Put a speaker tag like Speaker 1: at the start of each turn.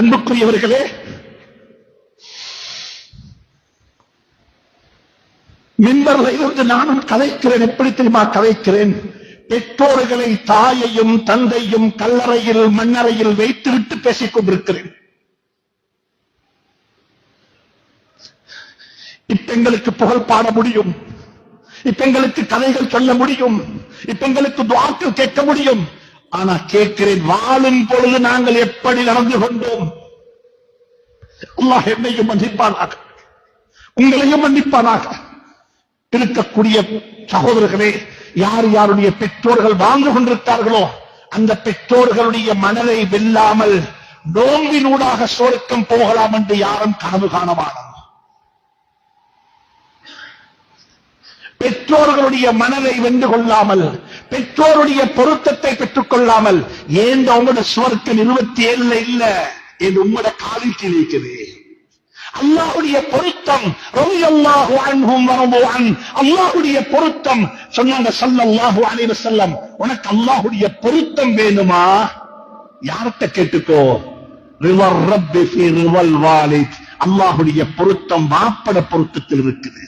Speaker 1: அன்புக்குரியவர்களே மின்பர்களை இருந்து நானும் கதைக்கிறேன். எப்படி தெரியுமா? கதைக்கிறேன். பெற்றோர்களை தாயையும் தந்தையும் கல்லறையில் மண்ணறையில் வைத்துவிட்டு பேசிக் கொண்டிருக்கிறேன். இப்ப எங்களுக்கு புகழ் பாட முடியும். இப்ப எங்களுக்கு கதைகள் சொல்ல முடியும். இப்ப எங்களுக்கு துவாக்கள் கேட்க முடியும். ஆனா கேட்கிறேன் வாழும் பொழுது நாங்கள் எப்படி நடந்து கொண்டோம்? அல்லாஹ் என்னையும் மன்னிப்பானாக. உங்களையும் மன்னிப்பானாக. இருக்கக்கூடிய சகோதரர்களே யார் யாருடைய பெற்றோர்கள் வாழ்ந்து கொண்டிருக்கிறார்களோ அந்த பெற்றோர்களுடைய மனதை வெல்லாமல் நோம்பினூடாக சோர்க்கம் போகலாம் என்று யாரும் கனவு காணவானோம் பெற்றோர்களுடைய மனதை வென்று கொள்ளாமல் பெற்றோருடைய பொருத்தத்தை பெற்றுக் கொள்ளாமல் ஏன் உங்களோட சுவர்க்கம் இருபத்தி ஏழுல இல்ல என்று உங்களோட காலில் கிழிக்குது அல்லாஹுடைய பொருத்தம் ரலியல்லாஹு அன்ஹும் வரதுஅன் அல்லாஹுடைய பொருத்தம் சொன்னாங்க ஸல்லல்லாஹு அலைவ செல்லம் உனக்கு அல்லாஹுடைய பொருத்தம் வேணுமா? யார்கிட்ட கேட்டுக்கோ? ரிவர் ரப்பி ரிவல் வாலித். அல்லாஹுடைய பொருத்தம் மாப்பட பொருத்தத்தில் இருக்குது.